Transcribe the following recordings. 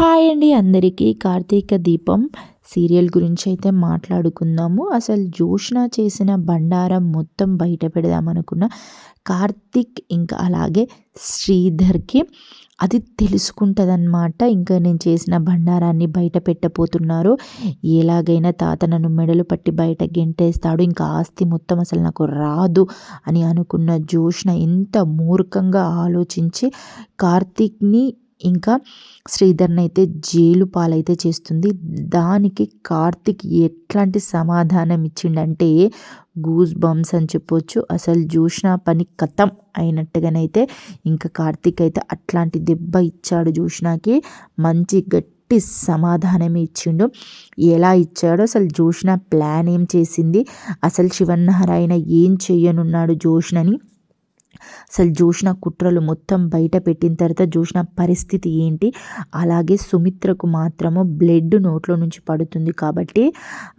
Hi అండి అందరికీ. కార్తీక దీపం సీరియల్ గురించి అయితే మాట్లాడుకుందాము. అసలు జోష్న చేసిన బండారం మొత్తం బయట పెడదామనుకున్న కార్తిక్ ఇంకా అలాగే శ్రీధర్కి అది తెలుసుకుంటుందన్నమాట. ఇంకా నేను చేసిన బండారాన్ని బయట పెట్టబోతున్నారు. ఎలాగైనా తాత నన్ను మెడలు పట్టి బయట గెంటేస్తాడు. ఇంకా ఆస్తి మొత్తం అసలు నాకు రాదు అని అనుకున్న జోష్న ఎంత మూర్ఖంగా ఆలోచించి కార్తీక్ని ఇంకా శ్రీధర్ని అయితే జైలు పాలైతే చేస్తుంది. దానికి కార్తిక్ ఎట్లాంటి సమాధానం ఇచ్చిండంటే గూస్ బంప్స్ అని చెప్పొచ్చు. అసలు చూసిన పని కథం అయినట్టుగానైతే ఇంకా కార్తిక్ అయితే అట్లాంటి దెబ్బ ఇచ్చాడు చూసినాకి మంచి గట్టి సమాధానమే ఇచ్చిండు. ఎలా ఇచ్చాడో అసలు జోష్న ప్లాన్ ఏం చేసింది? అసలు శివన్నారాయణ ఏం చేయనున్నాడు జోష్నని అసలు జోష్న కుట్రలు మొత్తం బయట పెట్టిన తర్వాత జోష్న పరిస్థితి ఏంటి? అలాగే సుమిత్రకు మాత్రము బ్లడ్ నోట్లో నుంచి పడుతుంది కాబట్టి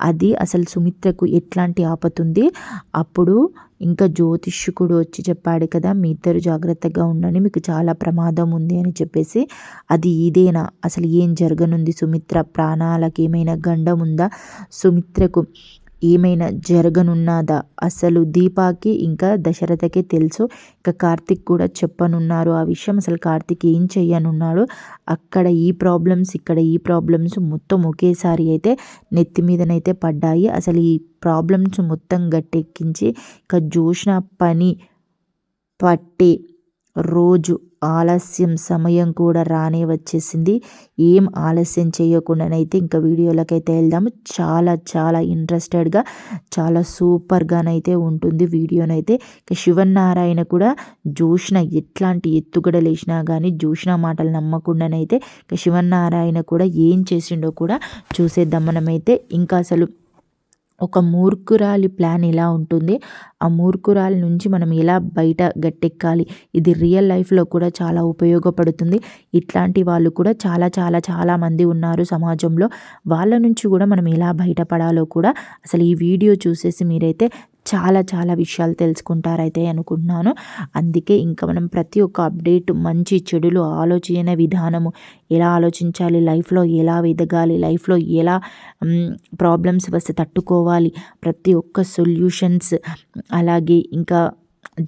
అది అసలు సుమిత్రకు ఎట్లాంటి ఆపతుంది అప్పుడు ఇంకా జ్యోతిష్కుడు వచ్చి చెప్పాడు కదా మీ ఇద్దరు జాగ్రత్తగా ఉండండి మీకు చాలా ప్రమాదం ఉంది అని చెప్పేసి. అది ఇదేనా? అసలు ఏం జరగనుంది సుమిత్ర? ప్రాణాలకు ఏమైనా గండం ఉందా? సుమిత్రకు ఏమైనా జరగనున్నదా? అసలు దీపాకి ఇంకా దశరథకే తెలుసు. ఇంకా కార్తిక్ కూడా చెప్పనున్నారు ఆ విషయం. అసలు కార్తిక్ ఏం చెయ్యనున్నాడు? అక్కడ ఈ ప్రాబ్లమ్స్ ఇక్కడ ఈ ప్రాబ్లమ్స్ మొత్తం ఒకేసారి అయితే నెత్తి మీదనైతే పడ్డాయి. అసలు ఈ ప్రాబ్లమ్స్ మొత్తం గట్టెక్కించి ఇంకా జోష్న పని పట్టి రోజు ఆలస్యం సమయం కూడా రానే వచ్చేసింది. ఏం ఆలస్యం చేయకుండానైతే ఇంకా వీడియోలకైతే వెళ్దాము. చాలా చాలా ఇంట్రెస్టెడ్గా చాలా సూపర్గానైతే ఉంటుంది వీడియోనైతే. ఇక శివనారాయణ కూడా జోష్న ఎట్లాంటి ఎత్తుగడలు వేసినా కానీ జోష్న మాటలు నమ్మకుండానైతే ఇక శివనారాయణ కూడా ఏం చేసిండో కూడా చూసేద్దాం మనమైతే. ఇంకా అసలు ఒక మూర్ఖురాలి ప్లాన్ ఎలా ఉంటుంది. ఆ మూర్ఖురాలి నుంచి మనం ఎలా బయట గట్టెక్కాలి? ఇది రియల్ లైఫ్లో కూడా చాలా ఉపయోగపడుతుంది. ఇట్లాంటి వాళ్ళు కూడా చాలా చాలా చాలా మంది ఉన్నారు సమాజంలో. వాళ్ళ నుంచి కూడా మనం ఎలా బయటపడాలో కూడా అసలు ఈ వీడియో చూసేసి మీరైతే చాలా చాలా విషయాలు తెలుసుకుంటారైతే అనుకుంటున్నాను. అందుకే ఇంకా మనం ప్రతి ఒక్క అప్డేట్ మంచి చెడులు ఆలోచన విధానము ఎలా ఆలోచించాలి లైఫ్లో ఎలా ఎదగాలి లైఫ్లో ఎలా ప్రాబ్లమ్స్ వస్తే తట్టుకోవాలి ప్రతి ఒక్క సొల్యూషన్స్ అలాగే ఇంకా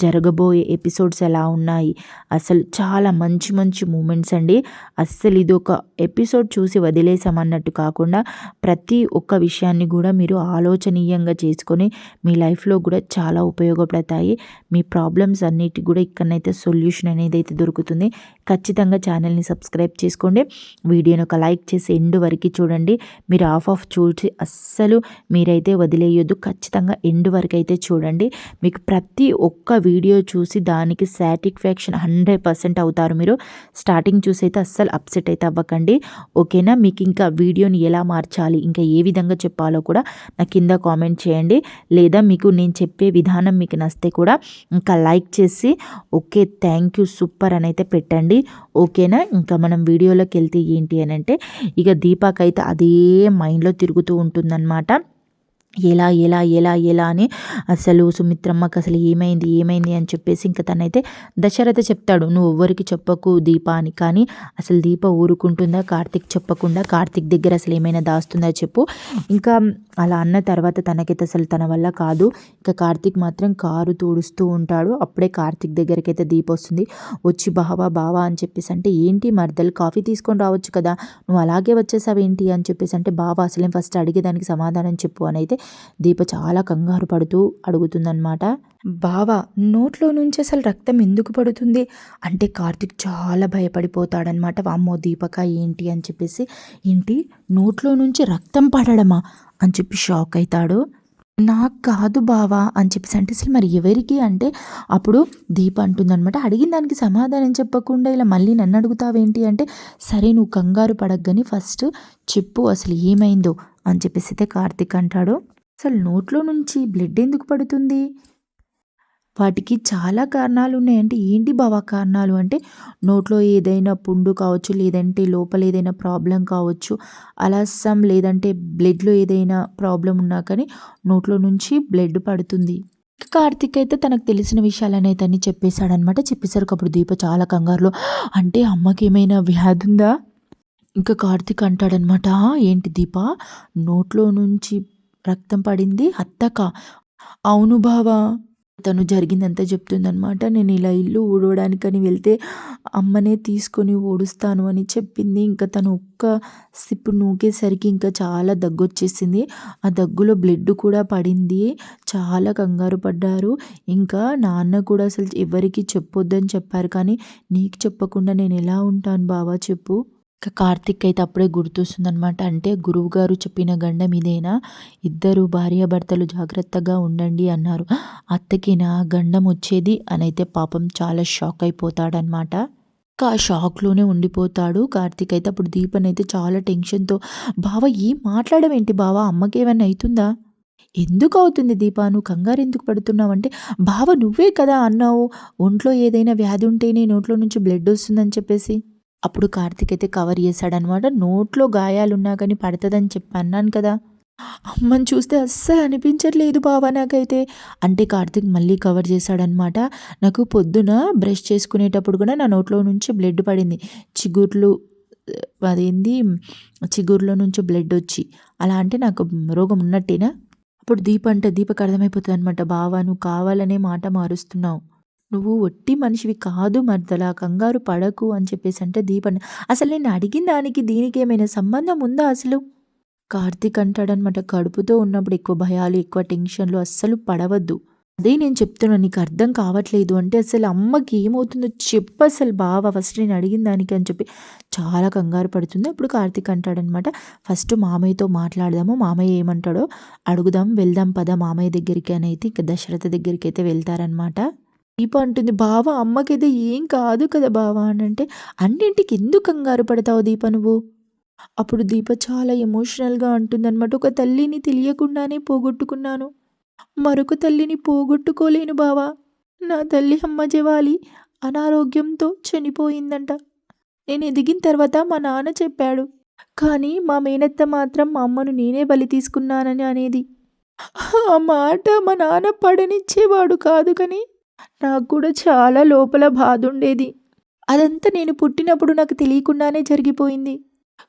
జరగబోయే ఎపిసోడ్స్ ఎలా ఉన్నాయి? అసలు చాలా మంచి మంచి మూమెంట్స్ అండి. అస్సలు ఇది ఒక ఎపిసోడ్ చూసి వదిలేసామన్నట్టు కాకుండా ప్రతి ఒక్క విషయాన్ని కూడా మీరు ఆలోచనీయంగా చేసుకొని మీ లైఫ్లో కూడా చాలా ఉపయోగపడతాయి. మీ ప్రాబ్లమ్స్ అన్నిటికి కూడా ఇక్కడనైతే సొల్యూషన్ అనేది అయితే దొరుకుతుంది. ఖచ్చితంగా ఛానల్ని సబ్స్క్రైబ్ చేసుకోండి. వీడియోని ఒక లైక్ చేసి ఎండ్ వరకు చూడండి. మీరు ఆఫ్ ఆఫ్ చూసి అస్సలు మీరైతే వదిలేయొద్దు. ఖచ్చితంగా ఎండ్ వరకు అయితే చూడండి. మీకు ప్రతి ఒక్క వీడియో చూసి దానికి సాటిస్ఫాక్షన్ హండ్రెడ్ పర్సెంట్ అవుతారు మీరు. స్టార్టింగ్ చూసి అయితే అస్సలు అప్సెట్ అయితే అవ్వకండి. ఓకేనా? మీకు ఇంకా వీడియోని ఎలా మార్చాలి? ఇంకా ఏ విధంగా చెప్పాలో కూడా నా కింద కామెంట్ చేయండి. లేదా మీకు నేను చెప్పే విధానం మీకు నస్తే కూడా ఇంకా లైక్ చేసి ఓకే థ్యాంక్ యూ సూపర్ అని అయితే పెట్టండి. ఓకేనా? ఇంకా మనం వీడియోలోకి వెళ్తే ఏంటి అని అంటే ఇక దీపాకైతే అయితే అదే మైండ్లో తిరుగుతూ ఉంటుందన్నమాట. ఎలా ఎలా ఎలా ఎలా అని అసలు సుమిత్రమ్మకి అసలు ఏమైంది ఏమైంది అని చెప్పేసి ఇంకా తనైతే దశరథ చెప్తాడు. నువ్వు ఎవ్వరికి చెప్పకు దీప అని. కానీ అసలు దీప ఊరుకుంటుందా? కార్తిక్ చెప్పకుండా కార్తిక్ దగ్గర అసలు ఏమైనా దాస్తుందా చెప్పు. ఇంకా అలా అన్న తర్వాత తనకైతే అసలు తన వల్ల కాదు. ఇంకా కార్తిక్ మాత్రం కారు తోడుస్తూ ఉంటాడు. అప్పుడే కార్తిక్ దగ్గరికి అయితే దీప వస్తుంది. వచ్చి బావా బావా అని చెప్పేసి అంటే ఏంటి మర్దలు కాఫీ తీసుకొని రావచ్చు కదా. నువ్వు అలాగే వచ్చేసావు ఏంటి అని చెప్పేసి అంటే బావా అసలేం ఫస్ట్ అడిగేదానికి సమాధానం చెప్పు అని అయితే దీప చాలా కంగారు పడుతూ అడుగుతుందన్నమాట. బావా నోట్లో నుంచి అసలు రక్తం ఎందుకు పడుతుంది? అంటే కార్తిక్ చాలా భయపడిపోతాడనమాట అమ్మో దీపక ఏంటి అని చెప్పేసి. ఏంటి? నోట్లో నుంచి రక్తం పడడమా? అని చెప్పి షాక్ అవుతాడు నాకు కాదు బావా అని చెప్పేసి. అంటే అసలు మరి ఎవరికి? అంటే అప్పుడు దీప అంటుందనమాట అడిగిన దానికి సమాధానం చెప్పకుండా ఇలా మళ్ళీ నన్ను అడుగుతావేంటి? అంటే సరే నువ్వు కంగారు పడగ్గని ఫస్ట్ చెప్పు అసలు ఏమైందో. అని చెప్పేసి అయితే కార్తిక్ అంటాడు. అసలు నోట్లో నుంచి బ్లడ్ ఎందుకు పడుతుంది? వాటికి చాలా కారణాలు ఉన్నాయంటే ఏంటి బావా కారణాలు? అంటే నోట్లో ఏదైనా పుండు కావచ్చు లేదంటే లోపల ఏదైనా ప్రాబ్లం కావచ్చు అలసం లేదంటే బ్లడ్లో ఏదైనా ప్రాబ్లం ఉన్నా కానీ నోట్లో నుంచి బ్లడ్ పడుతుంది. కార్తిక్ అయితే తనకు తెలిసిన విషయాలని అయితే అన్ని చెప్పేశాడనమాట చెప్పేసరికి అప్పుడు దీప చాలా కంగారులో అంటే అమ్మకి ఏమైనా వ్యాధి ఉందా? ఇంకా కార్తీక్ అంటాడనమాట ఏంటి దీప? నోట్లో నుంచి రక్తం పడింది అత్తక అవును బావా తను జరిగిందంతా చెప్తుందనమాట. నేను ఇలా ఇల్లు ఊడవడానికని వెళ్తే అమ్మనే తీసుకొని ఊడుస్తాను అని చెప్పింది. ఇంకా తను ఒక్క సిప్పు నూకేసరికి ఇంకా చాలా దగ్గు వచ్చేసింది ఆ దగ్గులో బ్లడ్ కూడా పడింది. చాలా కంగారు పడ్డారు. ఇంకా నాన్న కూడా అసలు ఎవరికి చెప్పొద్దని చెప్పారు. కానీ నీకు చెప్పకుండా నేను ఎలా ఉంటాను బావా చెప్పు. ఇంకా కార్తిక్ అయితే అప్పుడే గుర్తొస్తుందనమాట అంటే గురువు గారు చెప్పిన గండం ఇదేనా? ఇద్దరు భార్యాభర్తలు జాగ్రత్తగా ఉండండి అన్నారు. అత్తకి నా గండం వచ్చేది? అని అయితే పాపం చాలా షాక్ అయిపోతాడనమాట ఇంకా ఆ షాక్లోనే ఉండిపోతాడు కార్తిక్ అయితే. అప్పుడు దీపన్ అయితే చాలా టెన్షన్తో బావ ఏం మాట్లాడడం ఏంటి బావ? అమ్మకి ఏమైనా అవుతుందా ఎందుకు అవుతుంది దీపా? నువ్వు కంగారు ఎందుకు పడుతున్నావంటే బావ నువ్వే కదా అన్నావు. ఒంట్లో ఏదైనా వ్యాధి ఉంటేనే నోట్లో నుంచి బ్లడ్ వస్తుందని చెప్పేసి. అప్పుడు కార్తీక్ అయితే కవర్ చేశాడనమాట. నోట్లో గాయాలున్నా కానీ పడుతుందని చెప్పి అన్నాను కదా. అమ్మని చూస్తే అస్సలు అనిపించట్లేదు బావా నాకైతే. అంటే కార్తీక్ మళ్ళీ కవర్ చేశాడనమాట. నాకు పొద్దున బ్రష్ చేసుకునేటప్పుడు కూడా నా నోట్లో నుంచి బ్లడ్ పడింది. చిగుర్లు అదేంది చిగుర్లో నుంచి బ్లడ్ వచ్చి. అలా అంటే నాకు రోగం ఉన్నట్టేనా? అప్పుడు దీప అంటే దీపకు అర్థమైపోతుంది అనమాట బావా నువ్వు కావాలనే మాట మారుస్తున్నావు. నువ్వు ఒట్టి మనిషివి కాదు మర్దలా కంగారు పడకు అని చెప్పేసి అంటే దీపన్. అసలు నేను అడిగిన దానికి దీనికి ఏమైనా సంబంధం ఉందా అసలు? కార్తీక్ అంటాడనమాట కడుపుతో ఉన్నప్పుడు ఎక్కువ భయాలు ఎక్కువ టెన్షన్లు అస్సలు పడవద్దు. అదే నేను చెప్తున్నాను నీకు అర్థం కావట్లేదు అంటే అసలు అమ్మకి ఏమవుతుందో చెప్పు అసలు బావ ఫస్ట్ నేను అడిగిన దానికి అని చెప్పి చాలా కంగారు పడుతుంది. అప్పుడు కార్తీక్ అంటాడనమాట ఫస్ట్ మామయ్యతో మాట్లాడదాము మామయ్య ఏమంటాడో అడుగుదాం వెళ్దాం పద మామయ్య దగ్గరికి అని అయితే ఇక దశరథ దగ్గరికి అయితే వెళ్తారనమాట. దీప అంటుంది బావ అమ్మకైతే ఏం కాదు కదా బావ అని అంటే అన్నింటికి ఎందుకు కంగారు పడతావు దీప నువ్వు? అప్పుడు దీప చాలా ఎమోషనల్గా అంటుందన్నమాట. ఒక తల్లిని తెలియకుండానే పోగొట్టుకున్నాను. మరొక తల్లిని పోగొట్టుకోలేను బావా. నా తల్లి అమ్మ జవాలి అనారోగ్యంతో చనిపోయిందంట. నేను ఎదిగిన తర్వాత మా నాన్న చెప్పాడు. కానీ మా మేనత్త మాత్రం మా అమ్మను నేనే బలి తీసుకున్నానని అనేది. ఆ మాట మా నాన్న పడనిచ్చేవాడు కాదు కానీ నాకు కూడా చాలా లోపల బాధ ఉండేది అదంతా నేను పుట్టినప్పుడు నాకు తెలియకుండానే జరిగిపోయింది.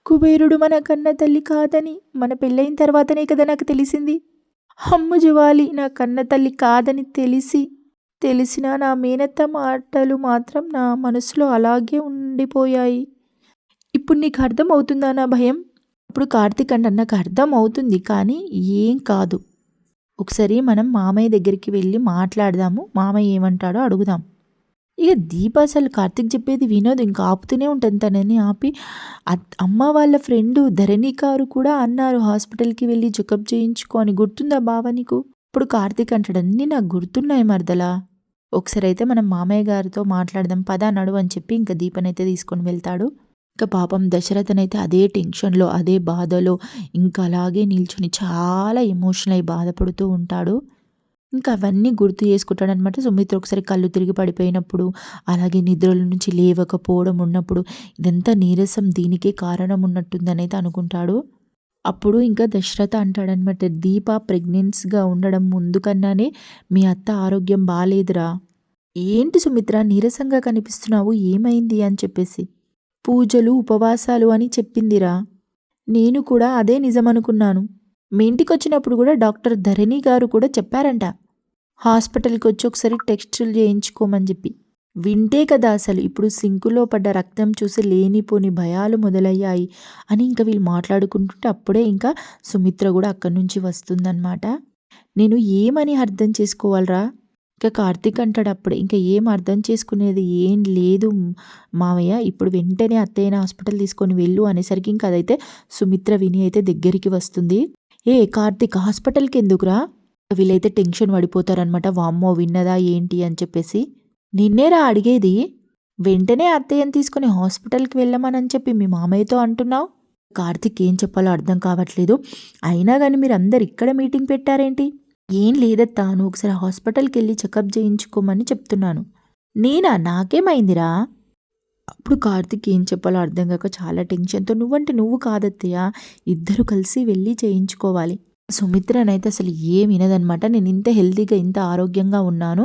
కుబేరుడు మన కన్న తల్లి కాదని మన పెళ్ళైన తర్వాతనే కదా నాకు తెలిసింది. అమ్ము జువాలి నా కన్న తల్లి కాదని తెలిసి తెలిసిన నా మేనత్త మాటలు మాత్రం నా మనసులో అలాగే ఉండిపోయాయి. ఇప్పుడు నీకు అర్థం అవుతుందా నా భయం? ఇప్పుడు కార్తీక్ అంటే నాకు అర్థం అవుతుంది కానీ ఏం కాదు. ఒకసారి మనం మామయ్య దగ్గరికి వెళ్ళి మాట్లాడదాము. మామయ్య ఏమంటాడో అడుగుదాం. ఇక దీప అసలు కార్తిక్ చెప్పేది వినోద్ ఇంకా ఆపుతూనే ఉంటుంది. తనని ఆపి అమ్మ వాళ్ళ ఫ్రెండ్ ధరణి కారు కూడా అన్నారు. హాస్పిటల్కి వెళ్ళి చెకప్ చేయించుకో అని. గుర్తుందా బావ నీకు? ఇప్పుడు కార్తీక్ అంటాడు. అన్నీ నాకు గుర్తున్నాయి మరదలా. ఒకసారి అయితే మనం మామయ్య గారితో మాట్లాడదాం. పదా నడు అని చెప్పి ఇంకా దీపనైతే తీసుకొని వెళ్తాడు. ఇంకా పాపం దశరథనైతే అదే టెన్షన్లో అదే బాధలో ఇంకా అలాగే నిల్చొని చాలా ఎమోషనల్ అయి బాధపడుతూ ఉంటాడు. ఇంకా అవన్నీ గుర్తు చేసుకుంటాడనమాట. సుమిత్ర ఒకసారి కళ్ళు తిరిగి పడిపోయినప్పుడు అలాగే నిద్రల నుంచి లేవకపోవడం ఉన్నప్పుడు ఇదంతా నీరసం దీనికే కారణం ఉన్నట్టుందనైతే అనుకుంటాడు. అప్పుడు ఇంకా దశరథ అంటాడనమాట దీప ప్రెగ్నెన్స్గా ఉండడం ముందు కన్నానే మీ అత్త ఆరోగ్యం బాగాలేదురా ఏంటి సుమిత్ర నీరసంగా కనిపిస్తున్నావు ఏమైంది? అని చెప్పేసి. పూజలు ఉపవాసాలు అని చెప్పిందిరా. నేను కూడా అదే నిజమనుకున్నాను. మీ ఇంటికి వచ్చినప్పుడు కూడా డాక్టర్ ధరణి గారు కూడా చెప్పారంట. హాస్పిటల్కి వచ్చి ఒకసారి టెస్టులు చేయించుకోమని చెప్పి. వింటే కదా అసలు ఇప్పుడు సింకులో పడ్డ రక్తం చూసి లేనిపోని భయాలు మొదలయ్యాయి అని ఇంకా వీళ్ళు మాట్లాడుకుంటుంటే అప్పుడే ఇంకా సుమిత్ర కూడా అక్కడి నుంచి వస్తుందన్నమాట. నేను ఏమని అర్థం చేసుకోవాలరా? ఇంకా కార్తీక్ అంటాడు అప్పుడు ఇంకా ఏం అర్థం చేసుకునేది ఏం లేదు మావయ్య ఇప్పుడు వెంటనే అత్తయ్యని హాస్పిటల్ తీసుకొని వెళ్ళు అనేసరికి ఇంకా అదైతే సుమిత్ర విని అయితే దగ్గరికి వస్తుంది. ఏ కార్తీక్ హాస్పిటల్కి ఎందుకురా? వీళ్ళైతే టెన్షన్ పడిపోతారనమాట వామ్మో విన్నదా ఏంటి అని చెప్పేసి. నిన్నేరా అడిగేది? వెంటనే అత్తయ్యని తీసుకుని హాస్పిటల్కి వెళ్ళమని చెప్పి మీ మామయ్యతో అంటున్నావు? కార్తీక్ ఏం చెప్పాలో అర్థం కావట్లేదు. అయినా కానీ మీరు అందరు ఇక్కడ మీటింగ్ పెట్టారేంటి? ఏం లేదత్తా నువ్వు ఒకసారి హాస్పిటల్కి వెళ్ళి చెకప్ చేయించుకోమని చెప్తున్నాను. నేనా? నాకేమైందిరా? అప్పుడు కార్తిక్ ఏం చెప్పాలో అర్థం కాక చాలా టెన్షన్తో నువ్వంటే నువ్వు కాదత్తయ్య. ఇద్దరు కలిసి వెళ్ళి చేయించుకోవాలి. సుమిత్రనైతే అసలు ఏం వినదనమాట నేను ఇంత హెల్తీగా ఇంత ఆరోగ్యంగా ఉన్నాను.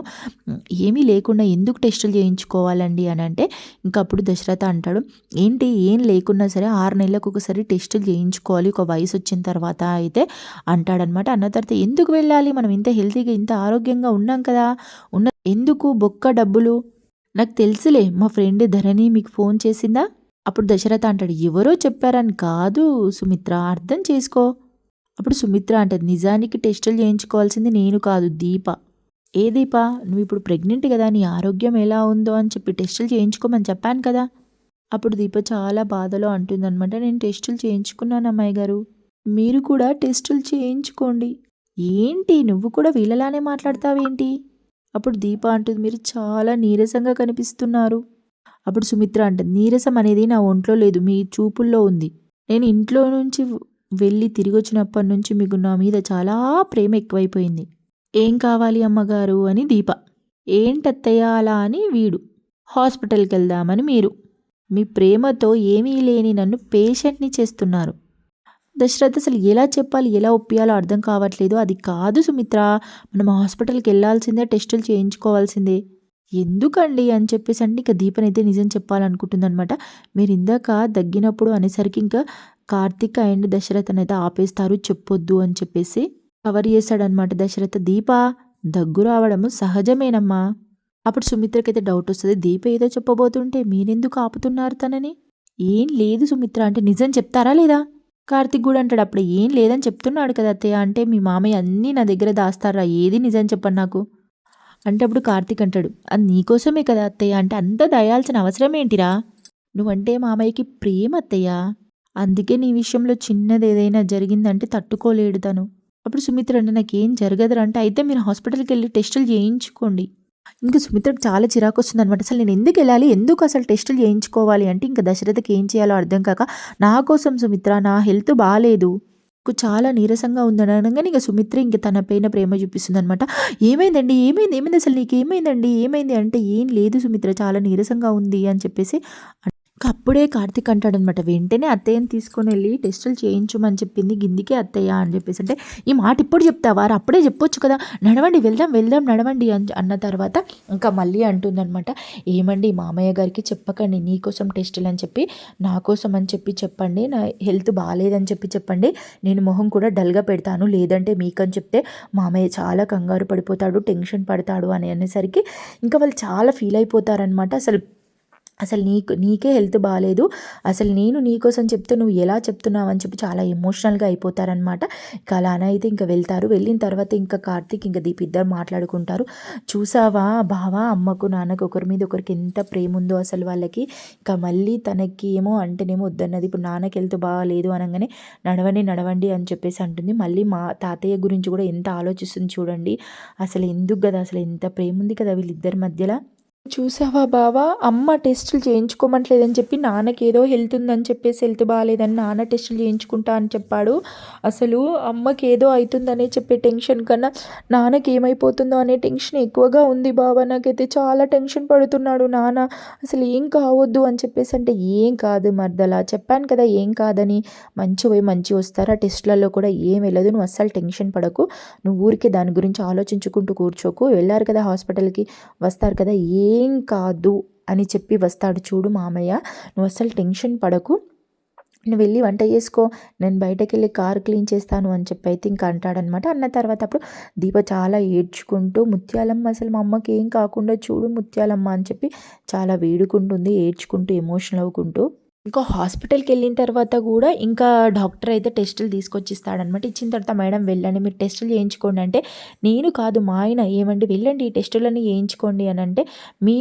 ఏమీ లేకుండా ఎందుకు టెస్టులు చేయించుకోవాలండి అని అంటే ఇంకా అప్పుడు దశరథ అంటాడు ఏంటి ఏం లేకున్నా సరే ఆరు నెలలకు ఒకసారి టెస్టులు చేయించుకోవాలి ఒక వయసు వచ్చిన తర్వాత అయితే అంటాడనమాట అన్న తర్వాత ఎందుకు వెళ్ళాలి? మనం ఇంత హెల్తీగా ఇంత ఆరోగ్యంగా ఉన్నాం కదా. ఉన్న ఎందుకు బొక్క డబ్బులు? నాకు తెలుసులే మా ఫ్రెండ్ ధరణి మీకు ఫోన్ చేసిందా? అప్పుడు దశరథ అంటాడు ఎవరో చెప్పారని కాదు సుమిత్ర అర్థం చేసుకో. అప్పుడు సుమిత్ర అంటది నిజానికి టెస్టులు చేయించుకోవాల్సింది నేను కాదు దీప. ఏ దీప? నువ్వు ఇప్పుడు ప్రెగ్నెంట్ కదా నీ ఆరోగ్యం ఎలా ఉందో అని చెప్పి టెస్టులు చేయించుకోమని చెప్పాను కదా. అప్పుడు దీప చాలా బాధలో అంటుందన్నమాట నేను టెస్టులు చేయించుకున్నాను అమ్మాయి గారు. మీరు కూడా టెస్టులు చేయించుకోండి. ఏంటి? నువ్వు కూడా వీళ్ళలానే మాట్లాడతావేంటి అప్పుడు దీప అంటుంది మీరు చాలా నీరసంగా కనిపిస్తున్నారు. అప్పుడు సుమిత్ర అంటుంది నీరసం అనేది నా ఒంట్లో లేదు మీ చూపుల్లో ఉంది. నేను ఇంట్లో నుంచి వెళ్ళి తిరిగొచ్చినప్పటి నుంచి మీకు నా మీద చాలా ప్రేమ ఎక్కువైపోయింది. ఏం కావాలి అమ్మగారు? అని దీప. ఏంటత్తయ్య అలా అని వీడు. హాస్పిటల్కి వెళ్దామని మీరు. మీ ప్రేమతో ఏమీ లేని నన్ను పేషెంట్ని చేస్తున్నారు. దశరథ్ అసలు ఎలా చెప్పాలి ఎలా ఒప్పియాలో అర్థం కావట్లేదు. అది కాదు సుమిత్ర మనం హాస్పిటల్కి వెళ్ళాల్సిందే టెస్టులు చేయించుకోవాల్సిందే. ఎందుకండి అని చెప్పేసి అంటే ఇంకా దీపనైతే నిజం చెప్పాలనుకుంటుందనమాట మీరు ఇందాక దగ్గినప్పుడు అనేసరికి ఇంకా కార్తిక్ అండ్ దశరథనైతే అయితే ఆపేస్తారు చెప్పొద్దు అని చెప్పేసి కవర్ చేశాడనమాట దశరథ. దీప దగ్గు రావడము సహజమేనమ్మా. అప్పుడు సుమిత్రకైతే డౌట్ వస్తుంది. దీప ఏదో చెప్పబోతుంటే మీరెందుకు ఆపుతున్నారు తనని? ఏం లేదు సుమిత్ర అంటే నిజం చెప్తారా లేదా? కార్తిక్ కూడా అంటాడు అప్పుడు ఏం లేదని చెప్తున్నాడు కదా అత్తయ్య అంటే మీ మామయ్య అన్నీ నా దగ్గర దాస్తారా? ఏది నిజం చెప్పండి నాకు? అంటే అప్పుడు కార్తిక్ అంటాడు అది నీకోసమే కదా అత్తయ్య అంటే అంత దయాల్సిన అవసరం ఏంటిరా? నువ్వంటే మామయ్యకి ప్రేమ అత్తయ్య. అందుకే నీ విషయంలో చిన్నది ఏదైనా జరిగిందంటే తట్టుకోలేడు తను. అప్పుడు సుమిత్ర అంటే నాకేం జరగదురా అంటే అయితే మీరు హాస్పిటల్కి వెళ్ళి టెస్టులు చేయించుకోండి. ఇంకా సుమిత్రకు చాలా చిరాకు వస్తుంది అనమాట అసలు నేను ఎందుకు వెళ్ళాలి? ఎందుకు అసలు టెస్టులు చేయించుకోవాలి? అంటే ఇంకా దశరథకి ఏం చేయాలో అర్థం కాక నా కోసం సుమిత్ర నా హెల్త్ బాగాలేదు. నాకు చాలా నీరసంగా ఉందని అనగానే ఇంకా సుమిత్ర ఇంక తన పైన ప్రేమ చూపిస్తుంది అనమాట ఏమైందండి? ఏమైంది? ఏమైంది? అసలు నీకు ఏమైందండి ఏమైంది? అంటే ఏం లేదు సుమిత్ర చాలా నీరసంగా ఉంది అని చెప్పేసి అప్పుడే కార్తీక్ అంటాడనమాట వెంటనే అత్తయ్యని తీసుకొని వెళ్ళి టెస్టులు చేయించమని చెప్పింది గిందికే అత్తయ్య అని చెప్పేసి. అంటే ఈ మాట ఇప్పుడు చెప్తావా? అప్పుడే చెప్పొచ్చు కదా. నడవండి వెళ్దాం వెళ్దాం నడవండి అని అన్న తర్వాత ఇంకా మళ్ళీ అంటుందనమాట. ఏమండి మామయ్య గారికి చెప్పకండి నీకోసం టెస్టులు అని చెప్పి నా కోసం అని చెప్పి చెప్పండి నా హెల్త్ బాగాలేదని చెప్పి చెప్పండి. నేను మొహం కూడా డల్గా పెడతాను లేదంటే మీకని చెప్తే మామయ్య చాలా కంగారు పడిపోతాడు టెన్షన్ పడతాడు అని అనేసరికి ఇంకా వాళ్ళు చాలా ఫీల్ అయిపోతారనమాట. అసలు అసలు నీకు నీకే హెల్త్ బాగాలేదు అసలు నేను నీకోసం చెప్తే నువ్వు ఎలా చెప్తున్నావు అని చెప్పి చాలా ఎమోషనల్గా అయిపోతారనమాట ఇక అలానే అయితే ఇంకా వెళ్తారు. వెళ్ళిన తర్వాత ఇంకా కార్తీక్ ఇంకా దీప్ ఇద్దరు మాట్లాడుకుంటారు. చూసావా బావా అమ్మకు నాన్నకు ఒకరి మీద ఒకరికి ఎంత ప్రేమ ఉందో అసలు వాళ్ళకి. ఇంకా మళ్ళీ తనకి ఏమో అంటేనేమో వద్దన్నది. ఇప్పుడు నాన్నకి హెల్త్ బాగాలేదు అనగానే నడవండి నడవండి అని చెప్పేసి అంటుంది. మళ్ళీ మా తాతయ్య గురించి కూడా ఎంత ఆలోచిస్తుంది చూడండి. అసలు ఎందుకు కదా అసలు ఎంత ప్రేమ ఉంది కదా వీళ్ళిద్దరి మధ్యలో. చూసావా బావా? అమ్మ టెస్టులు చేయించుకోమట్లేదని చెప్పి నాన్నకి ఏదో హెల్త్ ఉందని చెప్పేసి హెల్త్ బాగాలేదని నాన్న టెస్టులు చేయించుకుంటా అని చెప్పాడు. అసలు అమ్మకి ఏదో అవుతుందనే చెప్పే టెన్షన్ కన్నా నాన్నకి ఏమైపోతుందో అనే టెన్షన్ ఎక్కువగా ఉంది బావా. నాకైతే చాలా టెన్షన్ పడుతున్నాడు నాన్న. అసలు ఏం కావద్దు అని చెప్పేసి అంటే ఏం కాదు మర్దలా. చెప్పాను కదా ఏం కాదని. మంచి పోయి మంచి వస్తారా టెస్టులలో కూడా ఏం వెళ్ళదు. నువ్వు అస్సలు టెన్షన్ పడకు. నువ్వు ఊరికే దాని గురించి ఆలోచించుకుంటూ కూర్చోకు. వెళ్ళారు కదా హాస్పిటల్కి. వస్తారు కదా. ఏ ఏం కాదు అని చెప్పి వస్తాడు. చూడు మామయ్య నువ్వు అసలు టెన్షన్ పడకు. నువ్వు వెళ్ళి వంట చేసుకో. నేను బయటకు వెళ్ళి కారు క్లీన్ చేస్తాను అని చెప్పి అయితే ఇంకా అంటాడనమాట అన్న తర్వాత అప్పుడు దీప చాలా ఏడ్చుకుంటూ ముత్యాలమ్మ అసలు మా అమ్మకి ఏం కాకుండా చూడు ముత్యాలమ్మ అని చెప్పి చాలా వేడుకుంటుంది ఏడ్చుకుంటూ ఎమోషనల్ అవ్వుకుంటూ ఇంకా హాస్పిటల్కి వెళ్ళిన తర్వాత కూడా ఇంకా డాక్టర్ అయితే టెస్టులు తీసుకొచ్చి ఇస్తాడనమాట ఇచ్చిన తర్వాత మేడం వెళ్ళండి మీరు టెస్టులు చేయించుకోండి. అంటే నేను కాదు మా ఆయన ఏమండి వెళ్ళండి ఈ టెస్టులన్నీ చేయించుకోండి అని అంటే మీ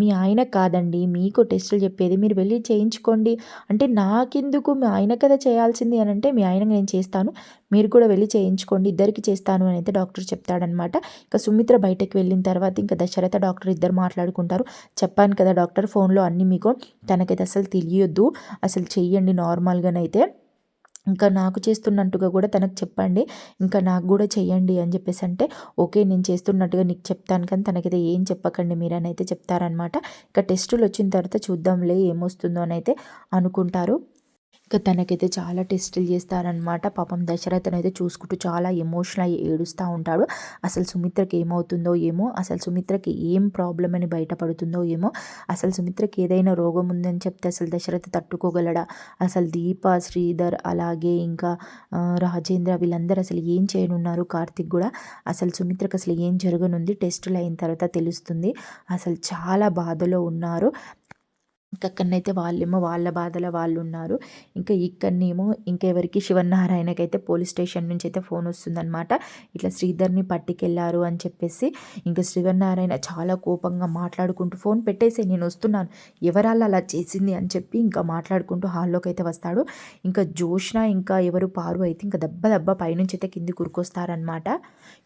మీ ఆయన కాదండి మీకు టెస్టులు చెప్పేది మీరు వెళ్ళి చేయించుకోండి. అంటే నాకెందుకు మీ ఆయన కదా చేయాల్సింది అని అంటే మీ ఆయన నేను చేస్తాను మీరు కూడా వెళ్ళి చేయించుకోండి ఇద్దరికి చేస్తాను అని అయితే డాక్టర్ చెప్తాడనమాట ఇంకా సుమిత్ర బయటకు వెళ్ళిన తర్వాత ఇంకా దశరథ డాక్టర్ ఇద్దరు మాట్లాడుకుంటారు. చెప్పాను కదా డాక్టర్ ఫోన్లో అన్నీ మీకు తనకైతే అసలు తెలియొద్దు. అసలు చెయ్యండి నార్మల్గానైతే. ఇంకా నాకు చేస్తున్నట్టుగా కూడా తనకు చెప్పండి. ఇంకా నాకు కూడా చేయండి అని చెప్పేసి అంటే ఓకే నేను చేస్తున్నట్టుగా నీకు చెప్తాను కానీ తనకైతే ఏం చెప్పకండి మీరు అని అయితే చెప్తారనమాట ఇంకా టెస్టులు వచ్చిన తర్వాత చూద్దాంలే ఏమొస్తుందో అని అయితే అనుకుంటారు. తనకైతే చాలా టెస్టులు చేస్తారనమాట పాపం దశరథనైతే అయితే చూసుకుంటూ చాలా ఎమోషనల్ అయ్యి ఏడుస్తూ ఉంటాడు. అసలు సుమిత్రకి ఏమవుతుందో ఏమో అసలు సుమిత్రకి ఏం ప్రాబ్లం అని బయటపడుతుందో ఏమో అసలు సుమిత్రకి ఏదైనా రోగం ఉందని చెప్తే అసలు దశరథ తట్టుకోగలడా? అసలు దీప శ్రీధర్ అలాగే ఇంకా రాజేంద్ర వీళ్ళందరూ అసలు ఏం చేయనున్నారు కార్తిక్ కూడా? అసలు సుమిత్రకు అసలు ఏం జరగనుంది? టెస్టులు అయిన తర్వాత తెలుస్తుంది. అసలు చాలా బాధలో ఉన్నారు. ఇంకా అక్కడనైతే వాళ్ళేమో వాళ్ళ బాధల వాళ్ళు ఉన్నారు ఇంకా ఇక్కడనేమో ఇంకెవరికి శివనారాయణకైతే పోలీస్ స్టేషన్ నుంచి అయితే ఫోన్ వస్తుందన్నమాట. ఇట్లా శ్రీధర్ని పట్టుకెళ్ళారు అని చెప్పేసి ఇంకా శివనారాయణ చాలా కోపంగా మాట్లాడుకుంటూ ఫోన్ పెట్టేసి నేను వస్తున్నాను. ఎవరాళ్ళు అలా చేసింది? అని చెప్పి ఇంకా మాట్లాడుకుంటూ హాల్లోకి అయితే వస్తాడు. ఇంకా జోష్న ఇంకా ఎవరు పారు అయితే ఇంకా దెబ్బ దెబ్బ పైనుంచి అయితే కింది కురుకొస్తారనమాట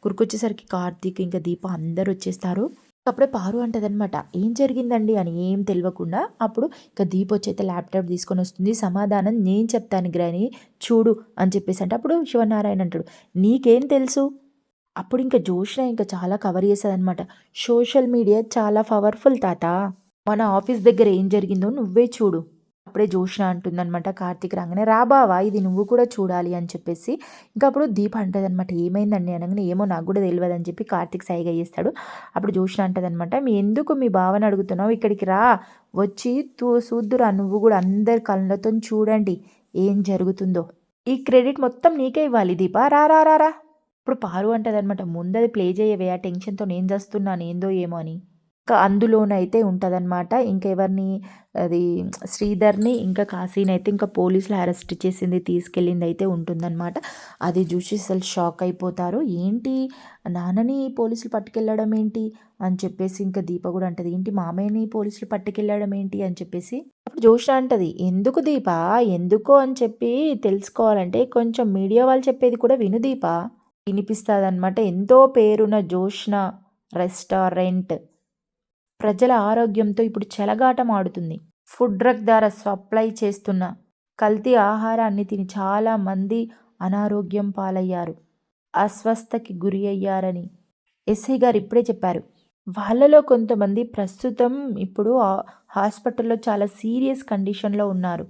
కురుకొచ్చేసరికి కార్తీక్ ఇంకా దీప అందరు వచ్చేస్తారు అప్పుడే పారు అంటదనమాట ఏం జరిగిందండి అని ఏం తెలియకుండా అప్పుడు ఇక దీప్ వచ్చి అయితే ల్యాప్టాప్ తీసుకొని వస్తుంది. సమాధానం నేను చెప్తాను గ్రాని చూడు అని చెప్పేసి అంటే అప్పుడు శివనారాయణ అంటాడు. నీకేం తెలుసు? అప్పుడు ఇంకా జోష్న ఇంకా చాలా కవర్ చేస్తుంది అనమాట సోషల్ మీడియా చాలా పవర్ఫుల్ తాత. మన ఆఫీస్ దగ్గర ఏం జరిగిందో నువ్వే చూడు. అప్పుడే జోష్న అంటుందనమాట కార్తీక్ రాగానే రా బావా ఇది నువ్వు కూడా చూడాలి అని చెప్పేసి. ఇంకా అప్పుడు దీప అంటది అనమాట ఏమైందండి? అనగానే ఏమో నాకు కూడా తెలియదు అని చెప్పి కార్తీక్ సైగా చేస్తాడు. అప్పుడు జోష్న అంటదనమాట మీ ఎందుకు మీ భావన అడుగుతున్నావు? ఇక్కడికి రా వచ్చి తూ చూద్దురా నువ్వు కూడా అందరి కళ్ళతో చూడండి ఏం జరుగుతుందో. ఈ క్రెడిట్ మొత్తం నీకే ఇవ్వాలి దీప రా రా రా రా. ఇప్పుడు పారు అంటదనమాట ముందది ప్లే చేయవే ఆ టెన్షన్తో నేను చేస్తున్నాను ఏందో ఏమో అని. అందులోనైతే ఉంటుందన్నమాట. ఇంకెవరిని అది శ్రీధర్ని ఇంకా కాశీని అయితే ఇంకా పోలీసులు అరెస్ట్ చేసింది తీసుకెళ్ళింది అయితే ఉంటుందన్నమాట. అది చూసి అసలు షాక్ అయిపోతారు. ఏంటి నాన్నని పోలీసులు పట్టుకెళ్ళడం ఏంటి? అని చెప్పేసి ఇంకా దీప కూడా అంటది. ఏంటి మామయ్యని పోలీసులు పట్టుకెళ్ళడం ఏంటి? అని చెప్పేసి అప్పుడు జోష్న అంటది. ఎందుకు దీప? ఎందుకో? అని చెప్పి తెలుసుకోవాలంటే కొంచెం మీడియా వాళ్ళు చెప్పేది కూడా విను దీప. వినిపిస్తుంది అనమాట ఎంతో పేరున్న జోష్న రెస్టారెంట్. ప్రజల ఆరోగ్యంతో ఇప్పుడు చెలగాటం ఆడుతుంది. ఫుడ్ డ్రగ్ ద్వారా సప్లై చేస్తున్న కల్తీ ఆహారాన్ని తిని చాలామంది అనారోగ్యం పాలయ్యారు. అస్వస్థకి గురి అయ్యారని ఎస్ఐ గారు ఇప్పుడే చెప్పారు. వాళ్ళలో కొంతమంది ప్రస్తుతం ఇప్పుడు హాస్పిటల్లో చాలా సీరియస్ కండిషన్లో ఉన్నారు.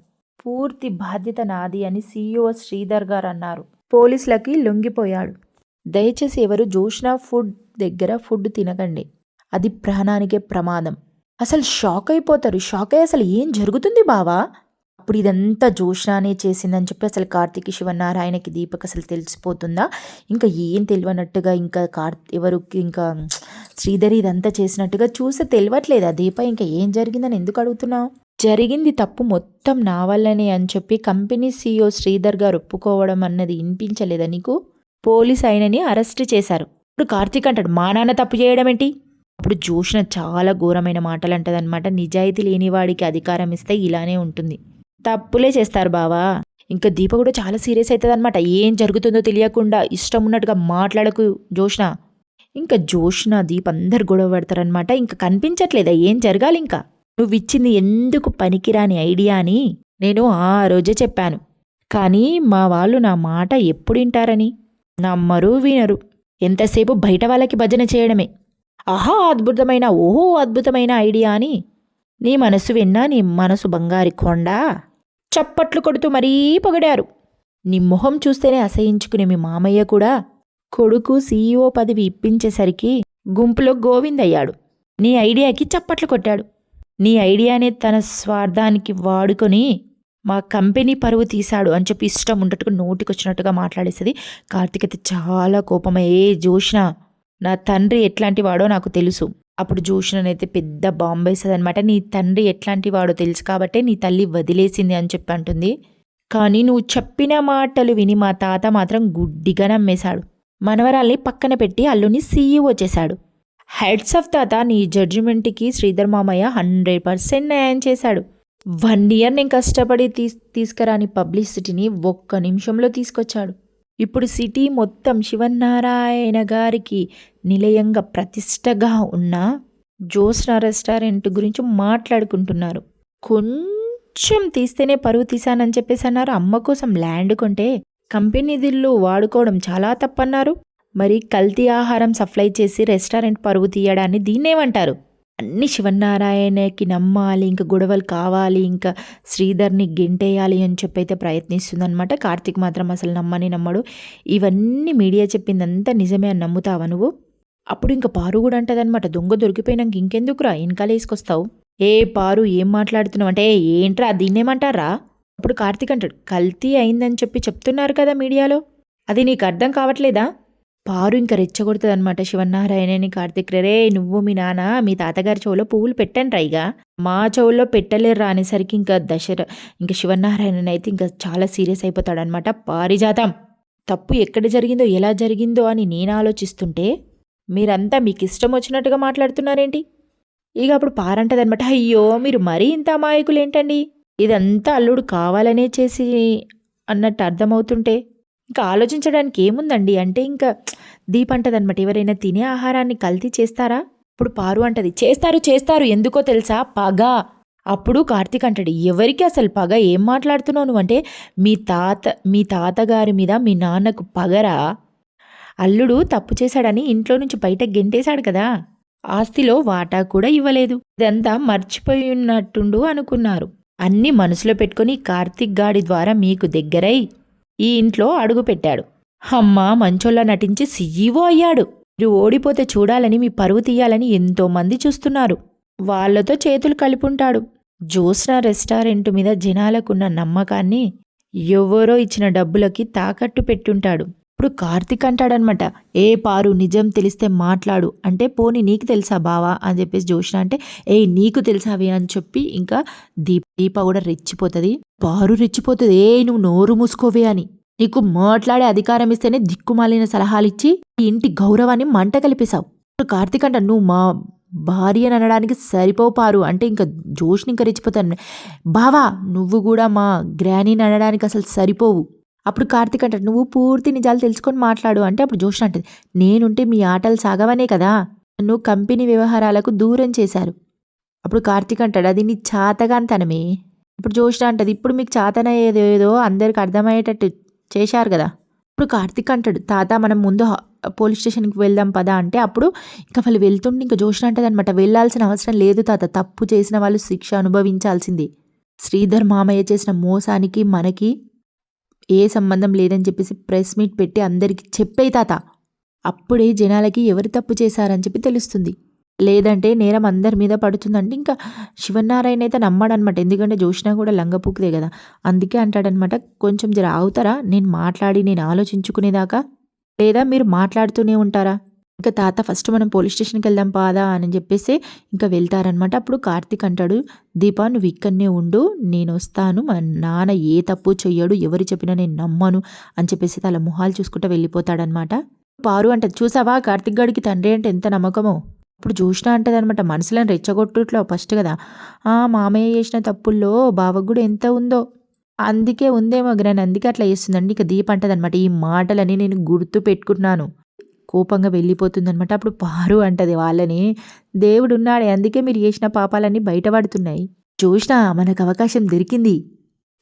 పూర్తి బాధ్యత నాది అని సీఈఓ శ్రీధర్ గారు అన్నారు. పోలీసులకి లొంగిపోయాడు. దయచేసి ఎవరు జోష్నా ఫుడ్ దగ్గర ఫుడ్ తినకండి. అది ప్రాణానికే ప్రమాదం. అసలు షాక్ అయిపోతారు. షాక్ అయ్యి అసలు ఏం జరుగుతుంది బావా? అప్పుడు ఇదంతా జోష్నానే చేసిందని చెప్పి అసలు కార్తీక్ శివనారాయణకి దీపక్ అసలు తెలిసిపోతుందా? ఇంకా ఏం తెలియనట్టుగా ఇంకా కార్ ఎవరు ఇంకా శ్రీధరి ఇదంతా చేసినట్టుగా చూస్తే తెలియట్లేదా దీప ఇంకా ఏం జరిగిందని ఎందుకు అడుగుతున్నావు? జరిగింది తప్పు మొత్తం నా వల్లనే అని చెప్పి కంపెనీ సీఈఓ శ్రీధర్ గారు ఒప్పుకోవడం అన్నది వినిపించలేదా నీకు? పోలీస్ ఆయనని అరెస్ట్ చేశారు. ఇప్పుడు కార్తీక్ అంటాడు మా నాన్న తప్పు చేయడం ఏంటి అప్పుడు జోష్న చాలా ఘోరమైన మాటలు అంటదనమాట నిజాయితీ లేని వాడికి అధికారం ఇస్తే ఇలానే ఉంటుంది. తప్పులే చేస్తారు బావా. ఇంకా దీప కూడా చాలా సీరియస్ అవుతుంది అనమాట ఏం జరుగుతుందో తెలియకుండా ఇష్టం ఉన్నట్టుగా మాట్లాడకు జోష్న. ఇంకా జోష్న దీప్ అందరు గొడవ పడతారనమాట ఇంకా కనిపించట్లేదా? ఏం జరగాలి ఇంకా? నువ్వు ఇచ్చింది ఎందుకు పనికిరాని ఐడియా అని నేను ఆ రోజే చెప్పాను. కానీ మా వాళ్ళు నా మాట ఎప్పుడు వింటారని? నమ్మరు వినరు. ఎంతసేపు బయట వాళ్ళకి భజన చేయడమే. ఆహా అద్భుతమైన ఓహో అద్భుతమైన ఐడియా అని. నీ మనసు విన్నా నీ మనసు బంగారి కొండ. చప్పట్లు కొడుతూ మరీ పొగిడారు. నీ మొహం చూస్తేనే అసహించుకునే మీ మామయ్య కూడా కొడుకు సీఈఓ పదవి ఇప్పించేసరికి గుంపులో గోవిందయ్యాడు. నీ ఐడియాకి చప్పట్లు కొట్టాడు. నీ ఐడియానే తన స్వార్థానికి వాడుకొని మా కంపెనీ పరువు తీశాడు అని చెప్పి ఇష్టం ఉన్నట్టుగా నోటికొచ్చినట్టుగా మాట్లాడేస్తుంది కార్తీక్ అయితే చాలా కోపమయ్యే ఏ నా తండ్రి ఎట్లాంటి వాడో నాకు తెలుసు. అప్పుడు జోష్ననైతే పెద్ద బాంబేస్తుంది అనమాట నీ తండ్రి ఎట్లాంటి వాడో తెలుసు కాబట్టే నీ తల్లి వదిలేసింది అని చెప్పి అంటుంది. కానీ నువ్వు చెప్పిన మాటలు విని మా తాత మాత్రం గుడ్డిగా నమ్మేశాడు. మనవరాల్ని పక్కన పెట్టి అల్లుని సీఈఓ చేశాడు. హెడ్స్ ఆఫ్ తాత నీ జడ్జిమెంట్కి శ్రీధర్ మామయ్య హండ్రెడ్ పర్సెంట్ న్యాయం చేశాడు. వన్ ఇయర్ నేను కష్టపడి తీస్ తీసుకురాని పబ్లిసిటీని ఒక్క నిమిషంలో తీసుకొచ్చాడు. ఇప్పుడు సిటీ మొత్తం శివనారాయణ గారికి నిలయంగా ప్రతిష్టగా ఉన్న జోస్నా రెస్టారెంట్ గురించి మాట్లాడుకుంటున్నారు. కొంచెం తీస్తేనే పరువు తీశానని చెప్పేసి అన్నారు. అమ్మ కోసం ల్యాండ్ కొంటే కంపెనీ నిధులు వాడుకోవడం చాలా తప్పన్నారు. మరి కల్తీ ఆహారం సప్లై చేసి రెస్టారెంట్ పరువు తీయడాన్ని దీన్నేమంటారు? అన్ని శివనారాయణకి నమ్మాలి ఇంకా గొడవలు కావాలి ఇంకా శ్రీధర్ని గెంటేయాలి అని చెప్పి అయితే ప్రయత్నిస్తుందనమాట కార్తీక్ మాత్రం అసలు నమ్మని నమ్మడు. ఇవన్నీ మీడియా చెప్పిందంతా నిజమే అని నమ్ముతావా నువ్వు? అప్పుడు ఇంకా పారు కూడా అంటదనమాట దొంగ దొరికిపోయినాక ఇంకెందుకురా? వెనకాల వేసుకొస్తావు. ఏ పారు ఏం మాట్లాడుతున్నావు? అంటే ఏంట్రా దీన్నేమంటారా? అప్పుడు కార్తీక్ అంటాడు కల్తీ అయిందని చెప్పి చెప్తున్నారు కదా మీడియాలో. అది నీకు అర్థం కావట్లేదా? పారు ఇంకా రెచ్చగొడుతుంది అనమాట శివనారాయణని కార్తిక్ రే నువ్వు మీ నాన్న మీ తాతగారి చెవులో పువ్వులు పెట్టండి రైగా మా చెవుల్లో పెట్టలేరు అనేసరికి ఇంకా దశర ఇంకా శివనారాయణ అయితే ఇంకా చాలా సీరియస్ అయిపోతాడనమాట పారిజాతం. తప్పు ఎక్కడ జరిగిందో ఎలా జరిగిందో అని నేను ఆలోచిస్తుంటే మీరంతా మీకు ఇష్టం వచ్చినట్టుగా మాట్లాడుతున్నారేంటి? ఇక అప్పుడు పారంటదనమాట అయ్యో మీరు మరీ ఇంత అమాయకులు ఏంటండి ఇదంతా అల్లుడు కావాలనే చేసి అన్నట్టు అర్థమవుతుంటే ఇంకా ఆలోచించడానికి ఏముందండి? అంటే ఇంకా దీప్ అంటదనమాట ఎవరైనా తినే ఆహారాన్ని కల్తీ చేస్తారా? ఇప్పుడు పారు అంటది. చేస్తారు చేస్తారు. ఎందుకో తెలుసా? పగ. అప్పుడు కార్తీక్ అంటాడు ఎవరికి అసలు పగ? ఏం మాట్లాడుతున్నావు అంటే మీ తాత మీ తాతగారి మీద మీ నాన్నకు పగరా? అల్లుడు తప్పు చేశాడని ఇంట్లో నుంచి బయట గెంటేశాడు కదా? ఆస్తిలో వాటా కూడా ఇవ్వలేదు. ఇదంతా మర్చిపోయి ఉన్నట్టుండు అనుకున్నారు. అన్నీ మనసులో పెట్టుకుని కార్తీక్ గాడి ద్వారా మీకు దగ్గరై ఈ ఇంట్లో అడుగుపెట్టాడు అమ్మా మంచోళ్ళ నటించి సీఈఓ అయ్యాడు. మీరు ఓడిపోతే చూడాలని మీ పరువు తీయాలని ఎంతోమంది చూస్తున్నారు. వాళ్ళతో చేతులు కలుపుంటాడు. జ్యోత్స్న రెస్టారెంట్ మీద జనాలకున్న నమ్మకాన్ని ఎవరో ఇచ్చిన డబ్బులకి తాకట్టు పెట్టుంటాడు. ఇప్పుడు కార్తిక్ అంటాడనమాట ఏ పారు నిజం తెలిస్తే మాట్లాడు. అంటే పోని నీకు తెలుసా బావా? అని చెప్పేసి జోష్న అంటే ఏ నీకు తెలుసావి? అని చెప్పి ఇంకా దీప దీప కూడా రెచ్చిపోతుంది. పారు రెచ్చిపోతుంది. ఏ నువ్వు నోరు మూసుకోవే అని. నీకు మాట్లాడే అధికారం ఇస్తేనే దిక్కుమాలిన సలహాలు ఇచ్చి ఈ ఇంటి గౌరవాన్ని మంట కలిపేశావు. ఇప్పుడు కార్తిక్ అంట నువ్వు మా భార్య అని అనడానికి సరిపోవు పారు. అంటే ఇంకా జోష్ని ఇంకా రెచ్చిపోతాను. బావా నువ్వు కూడా మా గ్రానీని అనడానికి అసలు సరిపోవు. అప్పుడు కార్తీక్ అంటాడు నువ్వు పూర్తి నిజాలు తెలుసుకొని మాట్లాడు అంటే అప్పుడు జోష్ అంటది నేనుంటే మీ ఆటలు సాగవనే కదా? నువ్వు కంపెనీ వ్యవహారాలకు దూరం చేశారు. అప్పుడు కార్తీక్ అంటాడు అది నీ చాతగాంతనమే ఇప్పుడు జోష్న అంటది ఇప్పుడు మీకు చాతన ఏదో అందరికి అర్థమయ్యేటట్టు చేశారు కదా. ఇప్పుడు కార్తీక్ అంటాడు తాత మనం ముందు పోలీస్ స్టేషన్కి వెళ్దాం పదా అంటే అప్పుడు ఇంకా వాళ్ళు వెళ్తుంటే ఇంకా జోష్న అంటది అనమాట వెళ్ళాల్సిన అవసరం లేదు తాత తప్పు చేసిన వాళ్ళు శిక్ష అనుభవించాల్సింది. శ్రీధర్ మామయ్య చేసిన మోసానికి మనకి ఏ సంబంధం లేదని చెప్పేసి ప్రెస్ మీట్ పెట్టి అందరికీ చెప్పే తాత. అప్పుడే జనాలకి ఎవరు తప్పు చేశారని చెప్పి తెలుస్తుంది. లేదంటే నేరం అందరి మీద పడుతుందంటే ఇంకా శివనారాయణ అయితే నమ్మాడనమాట. ఎందుకంటే జోష్న కూడా లంగపూకుదే కదా. అందుకే అంటాడనమాట కొంచెం జర ఆగుతారా? నేను మాట్లాడి నేను ఆలోచించుకునేదాకా? లేదా మీరు మాట్లాడుతూనే ఉంటారా? ఇంకా తాత ఫస్ట్ మనం పోలీస్ స్టేషన్కి వెళ్దాం పాదా అని చెప్పేసి ఇంకా వెళ్తారనమాట. అప్పుడు కార్తీక్ అంటాడు దీపా నువ్వు ఇక్కడనే ఉండు నేను వస్తాను. మా నాన్న ఏ తప్పు చెయ్యడు ఎవరు చెప్పినా నేను నమ్మను అని చెప్పేసి తల మొహాలు చూసుకుంటూ వెళ్ళిపోతాడనమాట. పారు అంట చూసావా కార్తిక్ గడికి తండ్రి అంటే ఎంత నమ్మకమో? ఇప్పుడు చూసినా అంటది అనమాట మనసులను రెచ్చగొట్టుట్లో ఫస్ట్ కదా. ఆ మామయ్య చేసిన తప్పుల్లో బావకు కూడా ఎంత ఉందో. అందుకే ఉందేమో గ్రాని అందుకే అట్లా చేస్తుందండి. ఇక దీప అంటదనమాట ఈ మాటలని నేను గుర్తు పెట్టుకుంటున్నాను. కోపంగా వెళ్ళిపోతుందనమాట. అప్పుడు పారు అంటది వాళ్ళని. దేవుడు ఉన్నాడే అందుకే మీరు చేసిన పాపాలన్నీ బయటపడుతున్నాయి. చూసినా మనకు అవకాశం దొరికింది.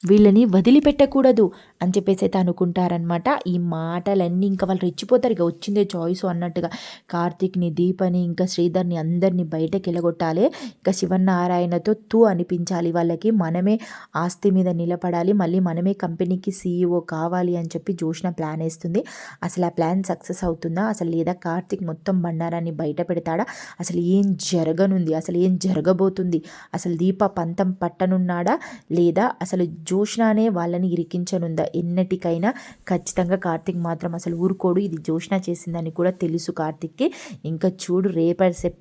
వీళ్ళని వదిలిపెట్టకూడదు అని చెప్పేసి అయితే అనుకుంటారనమాట ఈ మాటలన్నీ ఇంకా వాళ్ళు రెచ్చిపోతారు. ఇక వచ్చిందే చాయిస్ అన్నట్టుగా. కార్తీక్ని దీపని ఇంకా శ్రీధర్ని అందరినీ బయటకి వెళ్ళగొట్టాలి ఇంకా శివనారాయణతో తూ అనిపించాలి వాళ్ళకి. మనమే ఆస్తి మీద నిలబడాలి. మళ్ళీ మనమే కంపెనీకి సీఈఓ కావాలి అని చెప్పి జోష్న ప్లాన్ వేస్తుంది. అసలు ఆ ప్లాన్ సక్సెస్ అవుతుందా? అసలు లేదా కార్తీక్ మొత్తం బండారాన్ని బయట పెడతాడా? అసలు ఏం జరగనుంది? అసలు ఏం జరగబోతుంది? అసలు దీప పంతం పట్టనున్నాడా? లేదా అసలు జోష్నానే వాళ్ళని ఇరికించనుందా. ఎన్నటికైనా ఖచ్చితంగా కార్తిక్ మాత్రం అసలు ఊరుకోడు. ఇది జోష్న చేసిందని కూడా తెలుసు కార్తిక్కి. ఇంకా చూడు రేపటి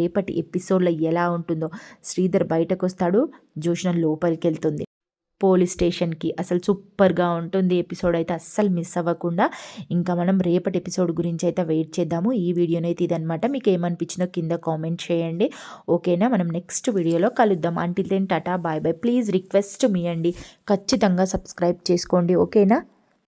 రేపటి ఎపిసోడ్లో ఎలా ఉంటుందో. శ్రీధర్ బయటకు వస్తాడు జోష్న లోపలికి వెళ్తుంది పోలీస్ స్టేషన్కి అసలు సూపర్గా ఉంటుంది. ఎపిసోడ్ అయితే అస్సలు మిస్ అవ్వకుండా ఇంకా మనం రేపటి ఎపిసోడ్ గురించి అయితే వెయిట్ చేద్దాము. ఈ వీడియోనైతే ఇదనమాట మీకు ఏమనిపించిందో కింద కామెంట్ చేయండి. ఓకేనా? మనం నెక్స్ట్ వీడియోలో కలుద్దాం. Until then tata bye bye. Please request మీ అండి. ఖచ్చితంగా సబ్స్క్రైబ్ చేసుకోండి. ఓకేనా?